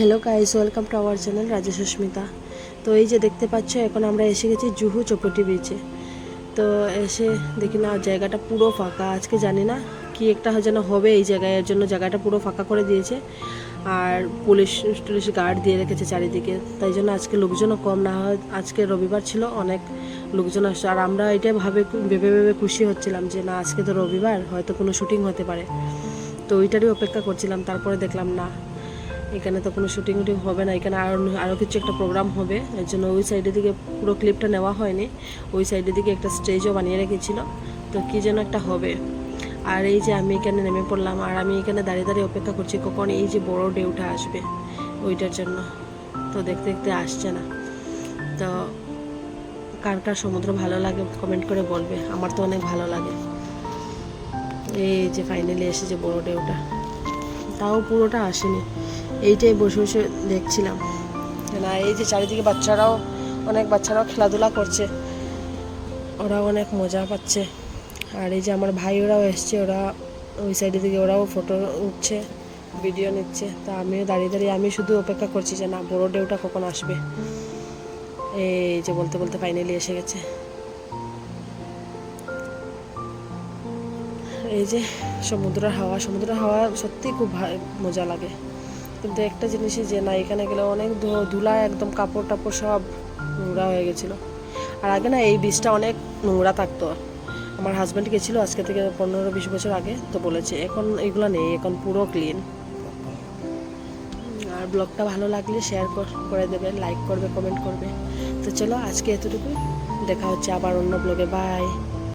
Hello guys welcome to our channel Raja Susmita তো এই যে দেখতে পাচ্ছ, এখন আমরা এসে গেছি জুহু চৌপটি বিচে তো এসে দেখি না, জায়গাটা পুরো ফাঁকা। আজকে জানি না কি একটা যেন হবে এই জায়গায়, এর জন্য জায়গাটা পুরো ফাঁকা করে দিয়েছে। আর পুলিশ টুলিশ গার্ড দিয়ে রেখেছে চারিদিকে। তাই জন্য আজকে লোকজনও কম না হয়। আজকে রবিবার ছিল, অনেক লোকজন আসছে। আর আমরা এটাই ভাবে, ভেবে ভেবে খুশি হচ্ছিলাম যে না, আজকে তো রবিবার, হয়তো কোনো শুটিং হতে পারে। তো ওইটারই অপেক্ষা করছিলাম, তারপরে দেখলাম না। এখানে তো কোনো শুটিং উটিং হবে না। এখানে আরও আরও কিছু একটা প্রোগ্রাম হবে। এর জন্য ওই সাইডের দিকে পুরো ক্লিপটা নেওয়া হয়নি। ওই সাইডের দিকে একটা স্টেজও বানিয়ে রেখেছিল। তো কী যেন একটা হবে। আর এই যে আমি এখানে নেমে পড়লাম, আর আমি এখানে দাঁড়িয়ে দাঁড়িয়ে অপেক্ষা করছি কখন এই যে বড় ঢেউটা আসবে ওইটার জন্য। তো দেখতে দেখতে আসছে না। তো কার কার সমুদ্র ভালো লাগে কমেন্ট করে বলবে। আমার তো অনেক ভালো লাগে। এই যে ফাইনালি এসেছে বড় ঢেউটা তাও পুরোটা আসেনি। এইটাই বসে বসে দেখছিলাম। না, এই যে চারিদিকে বাচ্চারাও, অনেক বাচ্চারাও খেলাধুলা করছে। ওরাও অনেক মজা পাচ্ছে। আর এই যে আমার ভাই ওরাও এসছে, ওরা ওই সাইডের দিকে ওরাও ফটো উঠছে ভিডিও নিচ্ছে। তা আমিও দাঁড়িয়ে দাঁড়িয়ে, আমি শুধু অপেক্ষা করছি যে না, বড় ঢেউটা কখন আসবে? এই যে বলতে বলতে ফাইনালি এসে গেছে। এই যে সমুদ্রের হাওয়া সমুদ্রের হাওয়া সত্যি খুব মজা লাগে। কিন্তু একটা জিনিসই যে না, এখানে গেলে অনেক ধুলা একদম কাপড় টাপড় সব নোংরা হয়ে গেছিল। আর আগে না এই বীজটা অনেক নোংরা থাকতো। আমার হাজব্যান্ড গেছিল আজকে থেকে পনেরো বিশ বছর আগে, তো বলেছে এখন এগুলো নেই, এখন পুরো ক্লিন আর ব্লগটা ভালো লাগলে শেয়ার করে দেবে লাইক করবে কমেন্ট করবে। তো চলো আজকে এতটুকুই, দেখা হচ্ছে আবার অন্য ব্লগে বাই